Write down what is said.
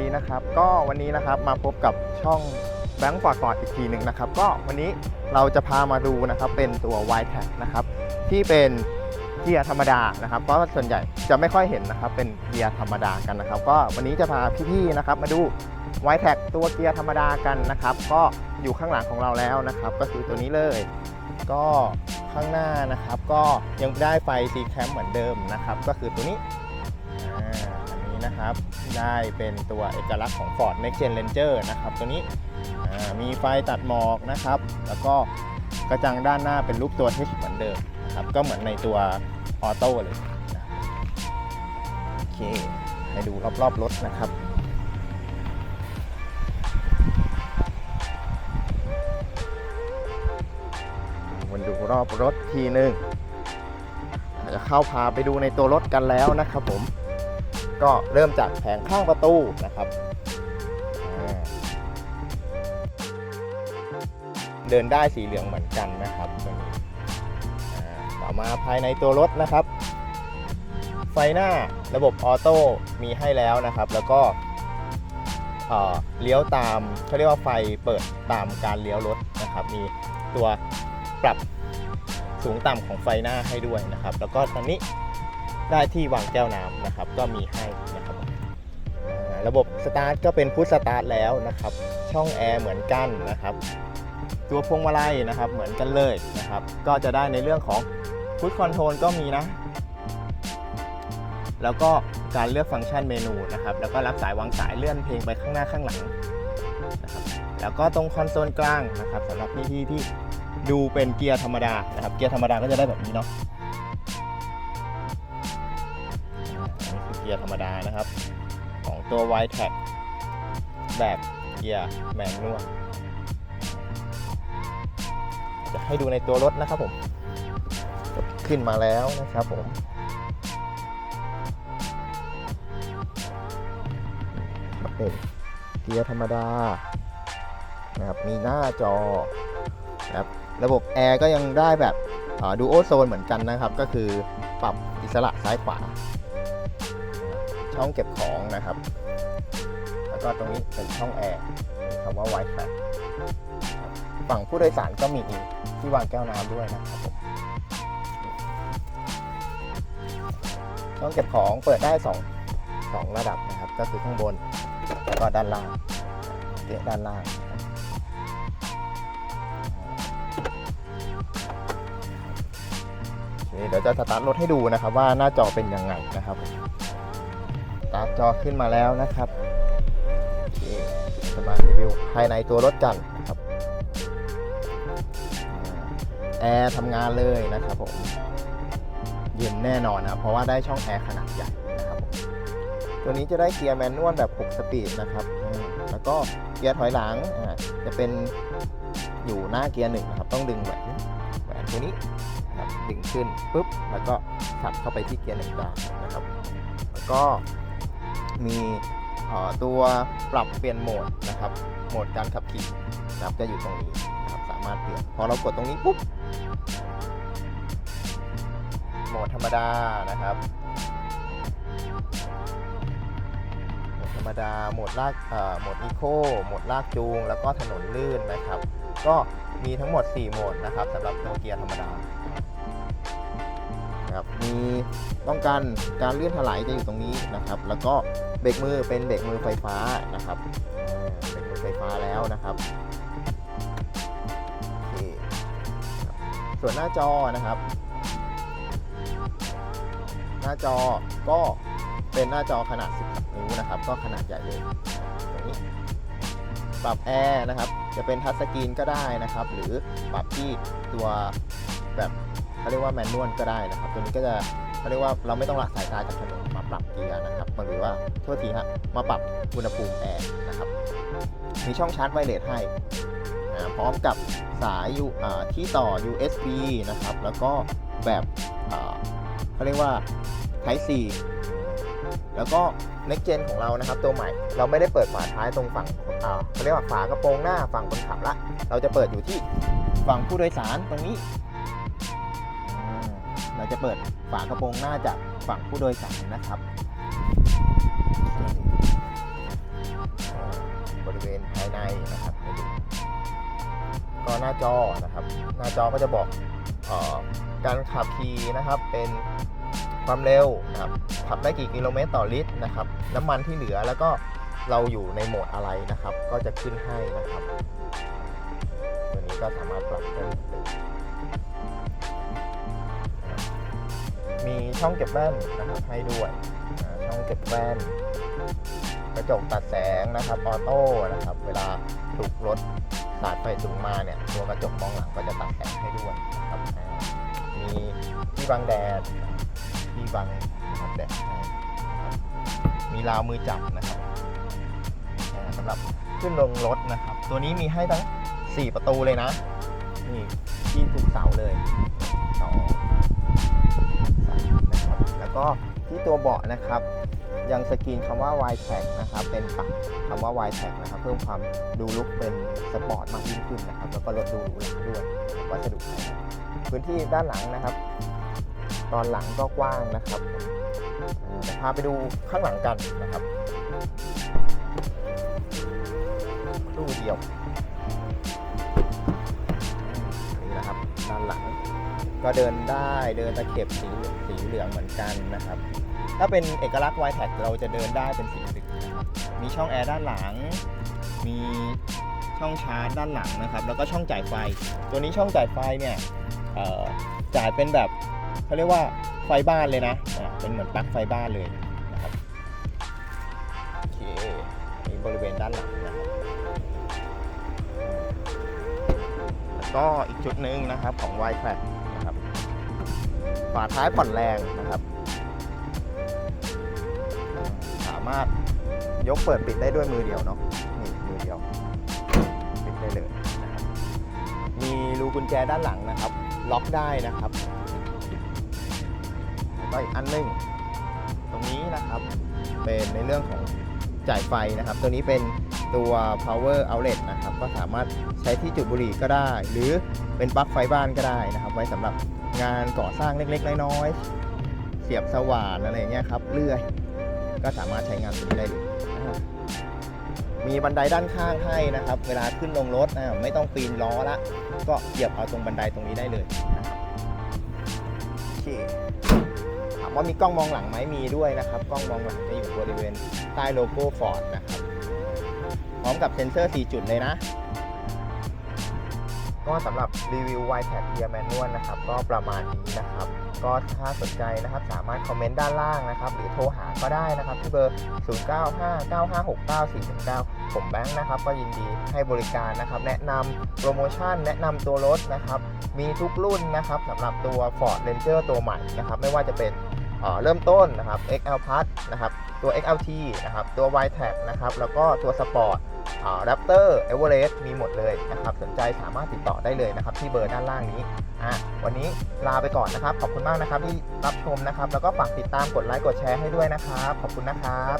ดีนะครับ ก็วันนี้นะครับมาพบกับช่องแบงค์ฟอร์ดฟอดอีกทีหนึ่งนะครับ ก็วันนี้เราจะพามาดูนะครับเป็นตัว y t a g นะครับที่เป็นเกียร์ธรรมดานะครับเพราะส่วนใหญ่จะไม่ค่อยเห็นนะครับเป็นเกียร์ธรรมดากันนะครับ ก็วันนี้จะพาพี่ๆนะครับมาดู y t a g ตัวเกียร์ธรรมดากันนะครับ ก็อยู่ข้างหลังของเราแล้วนะครับ ก็คือตัวนี้เลย ก็ข้างหน้านะครับ ก็ยังได้ไฟ C cam เหมือนเดิมนะครับ ก็คือตัวนี้ นะครับ ได้เป็นตัวเอกลักษณ์ของ Ford Next Gen Ranger นะครับตัวนี้มีไฟตัดหมอกนะครับ แล้วก็กระจังด้านหน้าเป็นรูปตัว H เหมือนเดิมครับก็เหมือนในตัวออโต้เลยนะโอเคให้ดูรอบๆรถนะครับมันดูรอบรถทีหนึ่งจะเข้าพาไปดูในตัวรถกันแล้วนะครับผม ก็เริ่มจากแผงข้างประตูนะครับ เดินได้สีเหลืองเหมือนกันนะครับตัวนี้อ่าต่อมาภายในตัวรถนะครับ ไฟหน้าระบบออโต้มีให้แล้วนะครับ แล้วก็เเลี้ยวตามเขาเรียกว่าไฟเปิดตามการเลี้ยวรถนะครับ มีตัวปรับสูงต่ำของไฟหน้าให้ด้วยนะครับ แล้วก็ตอนนี้ ได้ที่วางแก้วน้ำนะครับ ก็มีให้นะครับระบบสตาร์ทก็เป็นพุทสตาร์ทแล้วนะครับ ช่องแอร์เหมือนกันนะครับ ตัวพวงมาลัยนะครับเหมือนกันเลยนะครับ ก็จะได้ในเรื่องของพุทคอนโทรลก็มีนะ แล้วก็การเลือกฟังก์ชันเมนูนะครับ แล้วก็รับสายวางสายเลื่อนเพลงไปข้างหน้าข้างหลังนะครับแล้วก็ตรงคอนโซลกลางนะครับสำหรับพี่ๆที่ดูเป็นเกียร์ธรรมดานะครับ เกียร์ธรรมดาก็จะได้แบบนี้เนาะ เกียร์ธรรมดานะครับ ของตัว y t a g แบบเกียร์แมนนวลจะให้ดูในตัวรถนะครับผมขึ้นมาแล้วนะครับผมเป็นเกียร์ธรรมดานะครับมีหน้าจอนะครับระบบแอร์ก็ยังได้แบบดูโอโซนเหมือนกันนะครับ ก็คือปรับอิสระซ้ายขวา ช่องเก็บของนะครับ แล้วก็ตรงนี้เป็นช่องแอร์คำว่า Wi-Fi ฝั่งผู้โดยสารก็มีที่วางแก้วน้ำด้วยนะครับผมช่องเก็บของเปิดได้2งระดับนะครับ ก็คือข้างบนแล้วก็ด้านล่างเกะด้านล่างเดี๋ยวจะสตาร์ทรถให้ดูนะครับว่าหน้าจอเป็นยังไงนะครับ จอขึ้นมาแล้วนะครับจะมารีวิวภายในตัวรถกันนะครับแอร์ทำงานเลยนะครับผมเย็นแน่นอนนะเพราะว่าได้ช่องแอร์ขนาดใหญ่นะครับตัวนี้จะได้เกียร์แมนนวลแบบ 6 สปีดนะครับ แล้วก็เกียร์ถอยหลังจะเป็นอยู่หน้าเกียร์หนึ่งนะครับ ต้องดึงแหวนแหวนตัวนี้ดึงขึ้นปุ๊บแล้วก็ขับเข้าไปที่เกียร์หนึ่งได้นะครับ แล้วก็ มีตัวปรับเปลี่ยนโหมดนะครับ โหมดการขับขี่นะครับจะอยู่ตรงนี้นะครับสามารถเปลี่ยน พอเรากดตรงนี้ปุ๊บ โหมดธรรมดานะครับ โหมดธรรมดา โหมดลากโหมดอีโค โหมดลากจูง แล้วก็ถนนลื่นนะครับ ก็มีทั้งหมด 4 โหมดนะครับสำหรับตัวเกียร์ธรรมดา นะครับ มีต้องการการเลื่อนถลายจะอยู่ตรงนี้นะครับ แล้วก็เบรกมือเป็นเบรกมือไฟฟ้านะครับเบรกมือไฟฟ้าแล้วนะครับส่วนหน้าจอนะครับ หน้าจอก็เป็นหน้าจอขนาด 10 นิ้วนะครับ ก็ขนาดใหญ่เลยตรงนี้ปรับแอร์นะครับ จะเป็นทัชสกรีนก็ได้นะครับ หรือปรับที่ตัว แบบเขาเรียกว่าแมนนวลก็ได้นะครับ ตัวนี้ก็จะเขาเรียกว่าเราไม่ต้องละสายตาจากถนนมาปรับเกียร์นะครับหรือว่าโทษทีฮะมาปรับอุณหภูมิแอร์นะครับ มีช่องชาร์จไวเลสให้พร้อมกับสายที่ต่อ USB นะครับ แล้วก็แบบเขาเรียกว่า Type C แล้วก็ Next Gen ของเรานะครับ ตัวใหม่เราไม่ได้เปิดฝาท้ายตรงฝั่งเขาเรียกว่าฝากระโปรงหน้าฝั่งคนขับละ เราจะเปิดอยู่ที่ฝั่งผู้โดยสารตรงนี้ เราจะเปิดฝากระโปรงหน้าจากฝั่งผู้โดยสารนะครับ บริเวณภายในนะครับก็หน้าจอนะครับ หน้าจอก็จะบอกออการขับขี่นะครับเป็นความเร็วนะครับขับได้กี่กิโลเมตรต่อลิตรนะครับ น้ำมันที่เหลือแล้วก็เราอยู่ในโหมดอะไรนะครับ ก็จะขึ้นให้นะครับ ตัวนี้ก็สามารถปรับได้ มีช่องเก็บแว่นนะครับให้ด้วยช่องเก็บแว่นกระจกตัดแสงนะครับออโต้นะครับ เวลาถูกรถสาดไปสูงมาเนี่ยตัวกระจกมองหลังก็จะตัดแสงให้ด้วยนะครับมีที่บังแดดที่บังแดดมีราวมือจับนะครับสำหรับขึ้นลงรถนะครับ ตัวนี้มีให้ทั้ง 4 ประตูเลยนะ นี่ที่ถูกเสาเลย2 แล้วก็ที่ตัวเบาะนะครับ ยังสกรีนคำว่า y t a g นะครับ เป็นปักคำว่า y t a g นะครับ เพิ่มความดูลุกเป็นสปอร์ตมากยิ่งขึ้นนะครับ แล้วก็ลดดูหรูด้วยวัสดุพื้นที่ด้านหลังนะครับ ตอนหลังก็กว้างนะครับอ่าพาไปดูข้างหลังกันนะครับตู้เดียวนี่นะครับด้านหลัง ก็เดินได้เดินตะเข็บสีสีเหลืองเหมือนกันนะครับ ถ้าเป็นเอกลักษณ์ y t a g เราจะเดินได้เป็นสีเหลืองมีช่องแอร์ด้านหลัง มีช่องชาร์จด้านหลังนะครับ แล้วก็ช่องจ่ายไฟ ตัวนี้ช่องจ่ายไฟเนี่ยจ่ายเป็นแบบเขาเรียกว่าไฟบ้านเลยนะเป็นเหมือนปลั๊กไฟบ้านเลยนะครับโอเคนี่บริเวณด้านหลังนะครับก็อีกจุดหนึ่งนะครับของ y t a g ฝาท้ายผ่อนแรงนะครับ สามารถยกเปิดปิดได้ด้วยมือเดียวเนาะนี่มือเดียวปิดได้เลยนะครับมีรูกุญแจด้านหลังนะครับ ล็อกได้นะครับแล้วก็อีกอันนึงตรงนี้นะครับเป็นในเรื่องของจ่ายไฟนะครับ ตัวนี้เป็นตัว power outlet นะครับ ก็สามารถใช้ที่จุดบุหรี่ก็ได้ หรือเป็นปลั๊กไฟบ้านก็ได้นะครับ ไว้สำหรับ งานก่อสร้างเล็กๆน้อยๆเสียบสว่านอะไรอย่างเงี้ยครับเลื่อยก็สามารถใช้งานตรงนี้ได้เลยมีบันไดด้านข้างให้นะครับ เวลาขึ้นลงรถอ่าไม่ต้องปีนล้อละ ก็เหยียบเอาตรงบันไดตรงนี้ได้เลยนะครับโอเคถามว่ามีกล้องมองหลังไหมมีด้วยนะครับ กล้องมองหลังจะอยู่บริเวณใต้โลโก้ฟอร์ดนะครับ พร้อมกับเซ็นเซอร์ 4 จุดเลยนะ ก็สำหรับรีวิว y t a g Gear Manual นะครับ ก็ประมาณนี้นะครับ ก็ถ้าสนใจนะครับสามารถคอมเมนต์ด้านล่างนะครับ หรือโทรหาก็ได้นะครับ ที่เบอร์ 0959569419 ผมแบงค์นะครับ ก็ยินดีให้บริการนะครับ แนะนำโปรโมชั่น แนะนำตัวรถนะครับ มีทุกรุ่นนะครับสำหรับตัว Ford Ranger ตัวใหม่นะครับ ไม่ว่าจะเป็นเริ่มต้นนะครับ XL Plus นะครับ ตัว XLT นะครับ ตัว y t a g นะครับ แล้วก็ตัว Sport แรปเตอร์เอเวอเรสต์มีหมดเลยนะครับสนใจสามารถติดต่อได้เลยนะครับที่เบอร์ด้านล่างนี้อะวันนี้ลาไปก่อนนะครับ ขอบคุณมากนะครับที่รับชมนะครับ แล้วก็ฝากติดตามกดไลค์กดแชร์ให้ด้วยนะครับ ขอบคุณนะครับ